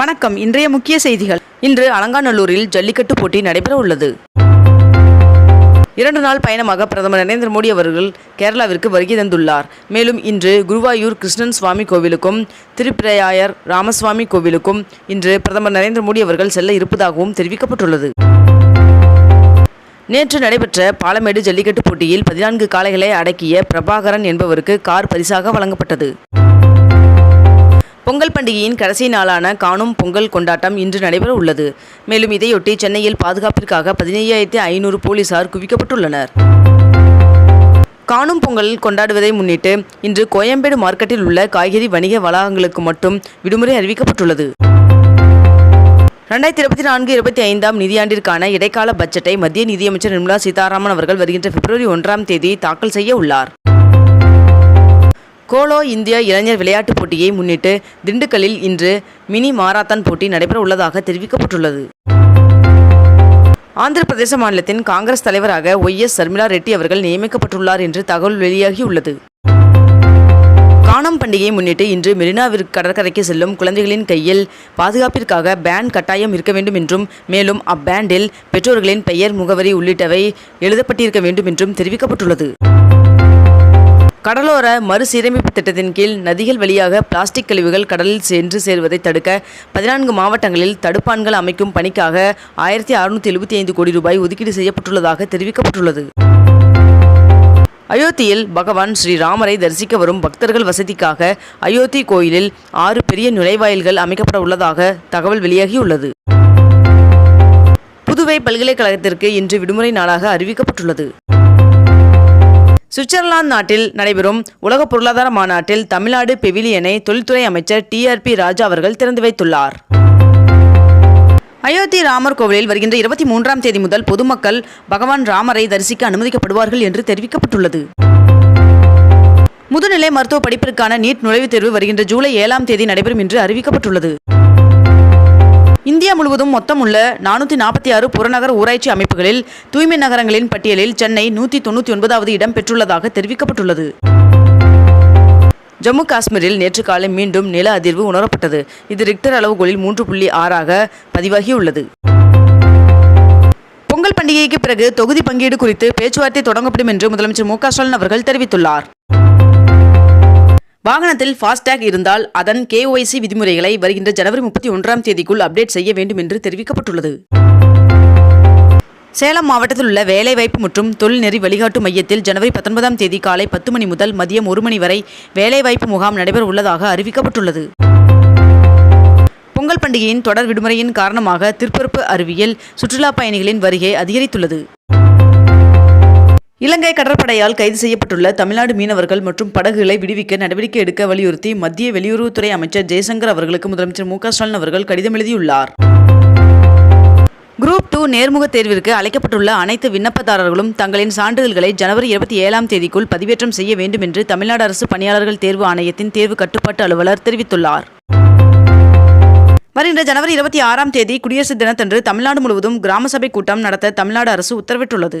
வணக்கம். இன்றைய முக்கிய செய்திகள். இன்று அலங்காநல்லூரில் ஜல்லிக்கட்டு போட்டி நடைபெற உள்ளது. இரண்டு நாள் பயணமாக பிரதமர் நரேந்திர மோடி அவர்கள் கேரளாவிற்கு வருகை தந்துள்ளார். மேலும் இன்று குருவாயூர் கிருஷ்ணன் சுவாமி கோவிலுக்கும் திருப்பிரையாயர் ராமசுவாமி கோவிலுக்கும் இன்று பிரதமர் நரேந்திர மோடி அவர்கள் செல்ல இருப்பதாகவும் தெரிவிக்கப்பட்டுள்ளது. நேற்று நடைபெற்ற பாலமேடு ஜல்லிக்கட்டு போட்டியில் பதினான்கு காளைகளை அடக்கிய பிரபாகரன் என்பவருக்கு கார் பரிசாக வழங்கப்பட்டது. பொங்கல் பண்டிகையின் கடைசி நாளான காணும் பொங்கல் கொண்டாட்டம் இன்று நடைபெற உள்ளது. மேலும் இதையொட்டி சென்னையில் பாதுகாப்பிற்காக பதினையாயிரத்தி ஐநூறு போலீசார் குவிக்கப்பட்டுள்ளனர். காணும் பொங்கல் கொண்டாடுவதை முன்னிட்டு இன்று கோயம்பேடு மார்க்கெட்டில் உள்ள காய்கறி வணிக வளாகங்களுக்கு மட்டும் விடுமுறை அறிவிக்கப்பட்டுள்ளது. ரெண்டாயிரத்தி இருபத்தி நான்கு இருபத்தி ஐந்தாம் நிதியாண்டிற்கான இடைக்கால பட்ஜெட்டை மத்திய நிதியமைச்சர் நிர்மலா சீதாராமன் அவர்கள் வருகின்ற பிப்ரவரி ஒன்றாம் தேதி தாக்கல் செய்ய உள்ளார். கோலோ இந்தியா இளைஞர் விளையாட்டுப் போட்டியை முன்னிட்டு திண்டுக்கல்லில் இன்று மினி மாரத்தான் போட்டி நடைபெற உள்ளதாக தெரிவிக்கப்பட்டுள்ளது. ஆந்திர பிரதேச மாநிலத்தின் காங்கிரஸ் தலைவராக ஒய் எஸ் சர்மிளா ரெட்டி அவர்கள் நியமிக்கப்பட்டுள்ளார் என்று தகவல் வெளியாகியுள்ளது. காணம் பண்டிகையை முன்னிட்டு இன்று மெரினாவிற்கு கடற்கரைக்கு செல்லும் குழந்தைகளின் கையில் பாதுகாப்பிற்காக பேண்ட் கட்டாயம் இருக்க வேண்டும் என்றும் மேலும் அப்பேண்டில் பெற்றோர்களின் பெயர் முகவரி உள்ளிட்டவை எழுதப்பட்டிருக்க வேண்டும் என்றும் தெரிவிக்கப்பட்டுள்ளது. கடலோர மறுசீரமைப்பு திட்டத்தின் கீழ் நதிகள் வழியாக பிளாஸ்டிக் கழிவுகள் கடலில் சென்று சேருவதை தடுக்க பதினான்கு மாவட்டங்களில் தடுப்பான்கள் அமைக்கும் பணிக்காக ஆயிரத்தி அறுநூற்றி எழுபத்தி ஐந்து கோடி ரூபாய் ஒதுக்கீடு செய்யப்பட்டுள்ளதாக தெரிவிக்கப்பட்டுள்ளது. அயோத்தியில் பகவான் ஸ்ரீராமரை தரிசிக்க வரும் பக்தர்கள் வசதிக்காக அயோத்தி கோயிலில் ஆறு பெரிய நுழைவாயில்கள் அமைக்கப்பட உள்ளதாக தகவல் வெளியாகியுள்ளது. புதுவை பல்கலைக்கழகத்திற்கு இன்று விடுமுறை நாளாக அறிவிக்கப்பட்டுள்ளது. சுவிட்சர்லாந்து நாட்டில் நடைபெறும் உலக பொருளாதார மாநாட்டில் தமிழ்நாடு பெவிலியனை தொழில்துறை அமைச்சர் டிஆர்பி ராஜா அவர்கள் திறந்து வைத்துள்ளார். அயோத்தி ராமர் கோவிலில் வருகின்ற இருபத்தி மூன்றாம் தேதி முதல் பொதுமக்கள் பகவான் ராமரை தரிசிக்க அனுமதிக்கப்படுவார்கள் என்று தெரிவிக்கப்பட்டுள்ளது. முதுநிலை மருத்துவ படிப்பிற்கான நீட் நுழைவுத் தேர்வு வருகின்ற ஜூலை ஏழாம் தேதி நடைபெறும் என்று அறிவிக்கப்பட்டுள்ளது. இந்தியா முழுவதும் மொத்தம் உள்ள நானூற்றி நாற்பத்தி ஆறு புறநகர் ஊராட்சி அமைப்புகளில் தூய்மை நகரங்களின் பட்டியலில் சென்னை நூற்றி தொண்ணூற்றி ஒன்பதாவது இடம் பெற்றுள்ளதாக தெரிவிக்கப்பட்டுள்ளது. ஜம்மு காஷ்மீரில் நேற்று காலை மீண்டும் நில அதிர்வு உணரப்பட்டது. இது ரிக்டர் அளவுகோலில் மூன்று புள்ளி ஆறாக பதிவாகியுள்ளது. பொங்கல் பண்டிகைக்கு பிறகு தொகுதி பங்கீடு குறித்து பேச்சுவார்த்தை தொடங்கப்படும் என்று முதலமைச்சர் மு க ஸ்டாலின் அவர்கள் தெரிவித்துள்ளார். வாகனத்தில் ஃபாஸ்டேக் இருந்தால் அதன் கேஒய்சி விதிமுறைகளை வருகின்ற ஜனவரி முப்பத்தி ஒன்றாம் தேதிக்குள் அப்டேட் செய்ய வேண்டும் என்று தெரிவிக்கப்பட்டுள்ளது. சேலம் மாவட்டத்தில் உள்ள வேலைவாய்ப்பு மற்றும் தொழில்நெறி வழிகாட்டு மையத்தில் ஜனவரி பத்தொன்பதாம் தேதி காலை பத்து மணி முதல் மதியம் ஒரு மணி வரை வேலைவாய்ப்பு முகாம் நடைபெற உள்ளதாக அறிவிக்கப்பட்டுள்ளது. பொங்கல் பண்டிகையின் தொடர் விடுமுறையின் காரணமாக திருப்பரப்பு அருவியில் சுற்றுலா பயணிகளின் வருகை அதிகரித்துள்ளது. இலங்கை கடற்படையால் கைது செய்யப்பட்டுள்ள தமிழ்நாடு மீனவர்கள் மற்றும் படகுகளை விடுவிக்க நடவடிக்கை எடுக்க வலியுறுத்தி மத்திய வெளியுறவுத்துறை அமைச்சர் ஜெய்சங்கர் அவர்களுக்கு முதலமைச்சர் மு ஸ்டாலின் அவர்கள் கடிதம் எழுதியுள்ளார். குரூப் டூ நேர்முக தேர்விற்கு அழைக்கப்பட்டுள்ள அனைத்து விண்ணப்பதாரர்களும் தங்களின் சான்றிதழ்களை ஜனவரி இருபத்தி ஏழாம் தேதிக்குள் பதிவேற்றம் செய்ய வேண்டும் என்று தமிழ்நாடு அரசு பணியாளர்கள் தேர்வு ஆணையத்தின் தேர்வு கட்டுப்பாட்டு அலுவலர் தெரிவித்துள்ளார். வருகின்ற ஜனவரி இருபத்தி ஆறாம் தேதி குடியரசு தினத்தன்று தமிழ்நாடு முழுவதும் கிராம சபை கூட்டம் நடத்த தமிழ்நாடு அரசு உத்தரவிட்டுள்ளது.